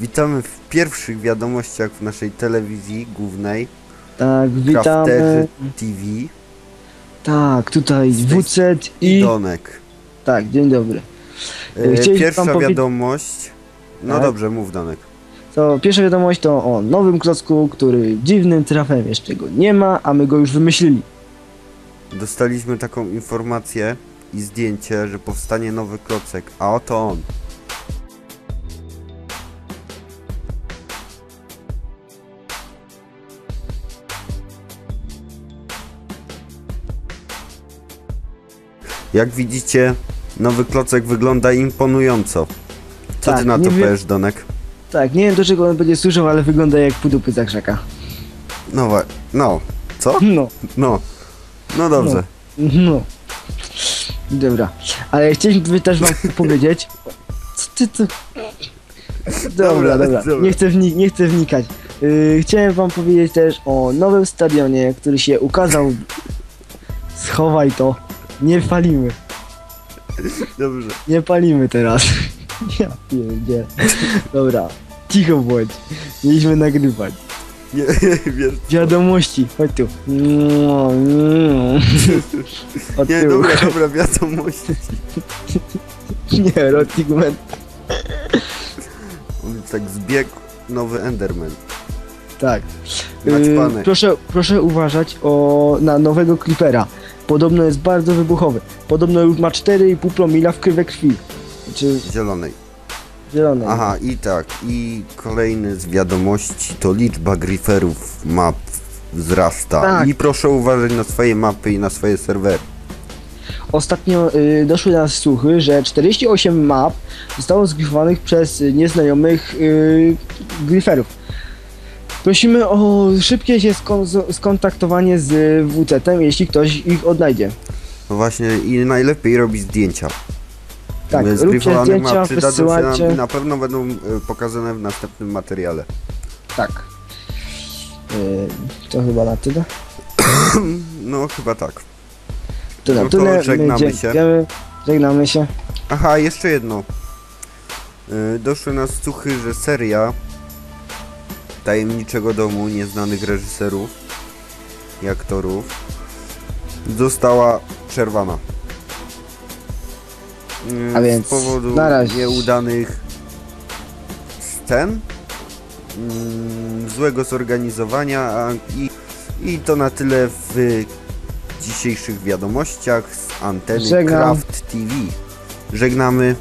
Witamy w pierwszych wiadomościach w naszej telewizji głównej, Tak, witamy. Crafterzy TV Tak, tutaj WC i. Donek. Tak, dzień dobry. E, Chcieliśmy Pierwsza powie- wiadomość. No Tak? dobrze, mów Donek. To pierwsza wiadomość to o nowym klocku, który dziwnym trafem jeszcze go nie ma, a my go już wymyślili. Dostaliśmy taką informację i zdjęcie, że powstanie nowy klocek, a oto on. Jak widzicie, nowy klocek wygląda imponująco. Co Tak, ty na to wiem- powiesz, Donek? Tak, nie wiem do czego on będzie służył, ale wygląda jak pudupy za krzaka. No, no, co? No, No, no dobrze. no. Dobra, ale chcieliśmy też wam powiedzieć... Co ty. Dobra, Dobra, dobra, dobra. Nie, chcę wni- nie chcę wnikać. Yy, chciałem wam powiedzieć też o nowym stadionie, który się ukazał. Schowaj to. Nie palimy. Dobrze. Nie palimy teraz. Ja pierdzie. Dobra, cicho bądź. Mieliśmy nagrywać. Nie, wiesz, Wiadomości, chodź tu. Od nie, tyłu. dobra, dobra, wiadomości. Nie, Rotigman. On tak zbiegł nowy Enderman. Tak. Naćpany. Yy, proszę, proszę uważać o, na nowego Clippera. Podobno jest bardzo wybuchowy. Podobno już ma 4,5 promila w we krwi. Czy Zielonej. zielonej. Aha, i tak, i kolejny z wiadomości to liczba griferów map wzrasta. Tak. I proszę uważać na swoje mapy i na swoje serwery. Ostatnio y, doszły do nas słuchy, że 48 map zostało zgryfowanych przez y, nieznajomych y, gryferów. Prosimy o szybkie się skon- skontaktowanie z WC-tem, jeśli ktoś ich odnajdzie. No właśnie, i najlepiej robić zdjęcia. Tak, E, róbcie zdjęcia, się wysyłajcie. nam, na pewno będą e, pokazane w następnym materiale. Tak. Y, to chyba na tyle. No, chyba tak. To na No to tyle. My żegnamy się. Żegnamy się. Aha, jeszcze jedno. Yy, doszły nas słuchy, że seria Tajemniczego Domu Nieznanych Reżyserów i aktorów została przerwana. Yy, A więc z powodu na razie. nieudanych scen, mm, złego zorganizowania i, i to na tyle w dzisiejszych wiadomościach z anteny Żegnam. Craft TV. Żegnamy.